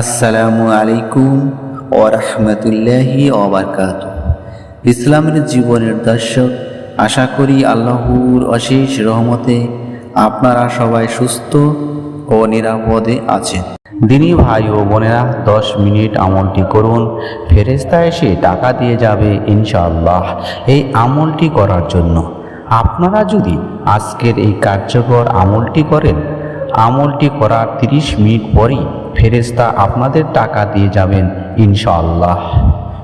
আসসালামু আলাইকুম ও রহমতুল্লাহি ওবরকাত ইসলামের জীবনের দর্শক, আশা করি আল্লাহর অশেষ রহমতে আপনারা সবাই সুস্থ ও নিরাপদে আছেন। দিনী ভাই ও বোনেরা, দশ মিনিট আমলটি করুন ফেরেস্তা এসে টাকা দিয়ে যাবে ইনশাআল্লাহ এই আমলটি করার জন্য। আপনারা যদি আজকের এই কার্যকর আমলটি করেন, আমলটি করার 30 মিনিট পরই ফেরেস্তা আপনাদের টাকা দিয়ে যাবেন, ইনশাআল্লাহ।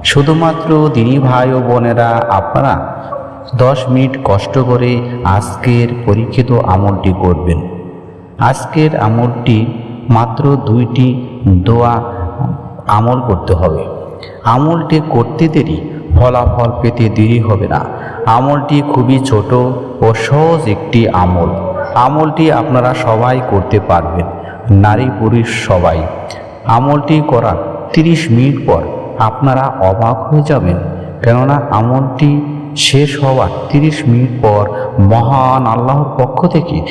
শুধুমাত্র দিনী ভাই ও বোনেরা, আপনারা দশ মিনিট কষ্ট করে আজকের পরীক্ষিত আমলটি করবেন। আজকের আমলটি মাত্র দুইটি দোয়া আমল করতে হবে। আমলটি করতে দেরি, ফলাফল পেতে দেরি হবে না। আমলটি খুবই ছোট ও সহজ একটি আমল। আমলটি আপনারা সবাই করতে পারবেন। নারী পুরুষ সবাই। আমলটি করার 30 মিনিট পর আপনারা অবাক হয়ে যাবেন। কেননা আমলটি শেষ হওয়ার 30 মিনিট পর মহান আল্লাহর পক্ষ থেকে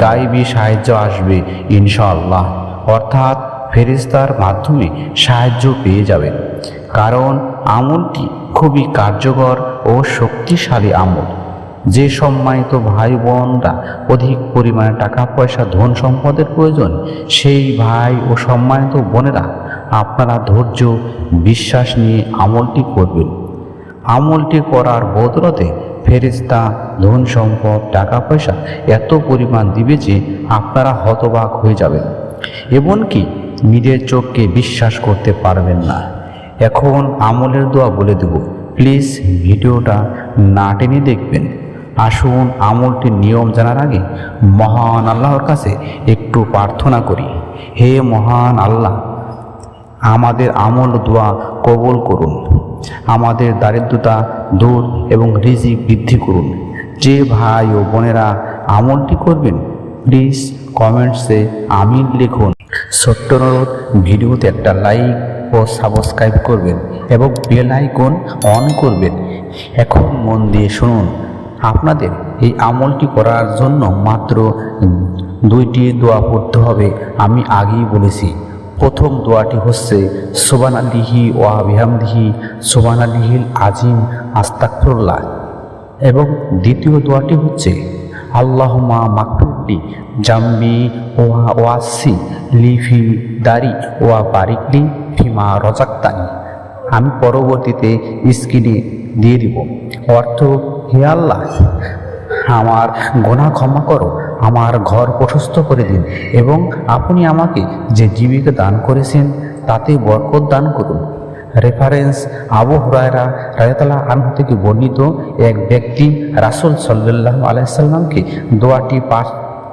গাইবী সাহায্য আসবে ইনশাআল্লাহ। অর্থাৎ ফেরিস্তার মাধ্যমে সাহায্য পেয়ে যাবেন। কারণ আমলটি খুবই কার্যকর ও শক্তিশালী আমল। যে সম্মানিত ভাই বোনরা অধিক পরিমাণে টাকা, পয়সা, ধন সম্পদের প্রয়োজন, সেই ভাই ও সম্মানিত বোনেরা আপনারা ধৈর্য, বিশ্বাস নিয়ে আমলটি করবেন। আমলটি করার বদলতে ফেরিস্তা ধন সম্পদ, টাকা, পয়সা এত পরিমাণ দিবে যে আপনারা হতবাক হয়ে যাবেন। এমনকি নিজের চোখকে বিশ্বাস করতে পারবেন না। এখন আমলের দোয়া বলে দেব। প্লিজ ভিডিওটা না টেনে দেখবেন। আসুন আমলটির নিয়ম জানার আগে মহান আল্লাহর কাছে একটু প্রার্থনা করি। হে মহান আল্লাহ, আমাদের আমল দোয়া কবল করুন। আমাদের দারিদ্রতা দূর এবং রিজিক বৃদ্ধি করুন। যে ভাই ও বোনেরা আমলটি করবেন প্লিজ কমেন্টসে আমিন লিখুন। ছোট্ট অনুরোধ, ভিডিওতে একটা লাইক ও সাবস্ক্রাইব করবেন এবং বেল আইকন অন করবেন। এখন মন দিয়ে শুনুন। আপনাদের এই আমলটি করার জন্য মাত্র দুইটি দোয়া পড়তে হবে। আমি আগেই বলেছি, প্রথম দোয়াটি হচ্ছে সোবান আলিহি ওয়া বিহামদিহি সোবান আলিহিল আজিম আস্তাকফুল্লাহ এবং দ্বিতীয় দোয়াটি হচ্ছে আল্লাহমা মাকফিরলি জাম্বি ওয়া ওয়াসি লিফি দারি ওয়া বারিকলি ফিমা রজাক্তানি আমি পরবর্তীতে স্ক্রিনে দিয়ে দিব। অর্থ, হে আল্লাহ, আমার গোনা ক্ষমা করো, আমার ঘর প্রশস্ত করে দিন এবং আপনি আমাকে যে জীবিকা দান করেছেন, তাতে বরকত দান করুন। রেফারেন্স, আবু হুরায়রা রায়তালা আনহু থেকে বর্ণিত এক ব্যক্তি রাসুল সাল্লাহ আলাইসাল্লামকে দোয়াটি পাঠ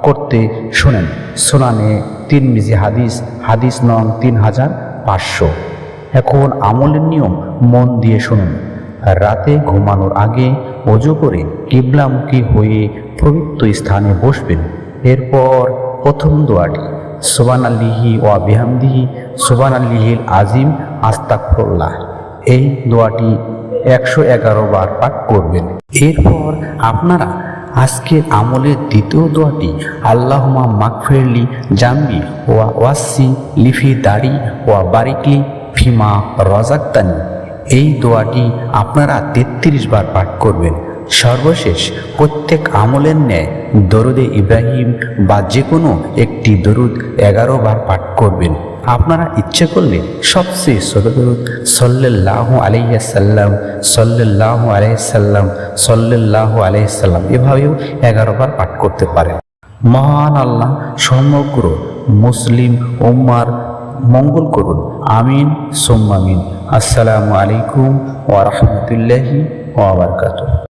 করতে শোনেন। শোনানে তিন মিজি হাদিস হাদিস নং তিন হাজার পাঁচশো। এখন আমলের নিয়ম মন দিয়ে শুনুন। রাতে ঘুমানোর আগে অজু করে কিবলামুখী হয়ে পবিত্র স্থানে বসবেন। এরপর প্রথম দোয়াটি সোবান আল্লিহি ওয়া বিহামদিহি সোবান আল্লিহিল আজিম আস্তাকফুল্লাহ এই দোয়াটি একশো এগারো বার পাঠ করবেন। এরপর আপনারা আজকের আমলের দ্বিতীয় দোয়াটি আল্লাহমা মাকফেরলি জাম্বি ওয়া ওয়াসি লিফি দাড়ি ওয়া বারিকলি ফিমা রজাক্তানি। এই দোয়াটি আপনারা তেত্রিশ বার পাঠ করবেন। সর্বশেষ প্রত্যেক আমলের ন্যায় দরুদে ইব্রাহিম বা যে কোনো একটি দরুদ এগারো বার পাঠ করবেন। আপনারা ইচ্ছে করলে সবচেয়ে ছোট দরুদ সল্লাহ আলাইসাল্লাম সল্লাহ আলাইসাল্লাম সল্লাহ আলাইসাল্লাম এভাবেও এগারো বার পাঠ করতে পারেন। মহান আল্লাহ সমগ্র মুসলিম উম্মার মঙ্গল করুন। আমিন সোম্মামিন আসসালামু আলাইকুম ওয়া রাহমাতুল্লাহি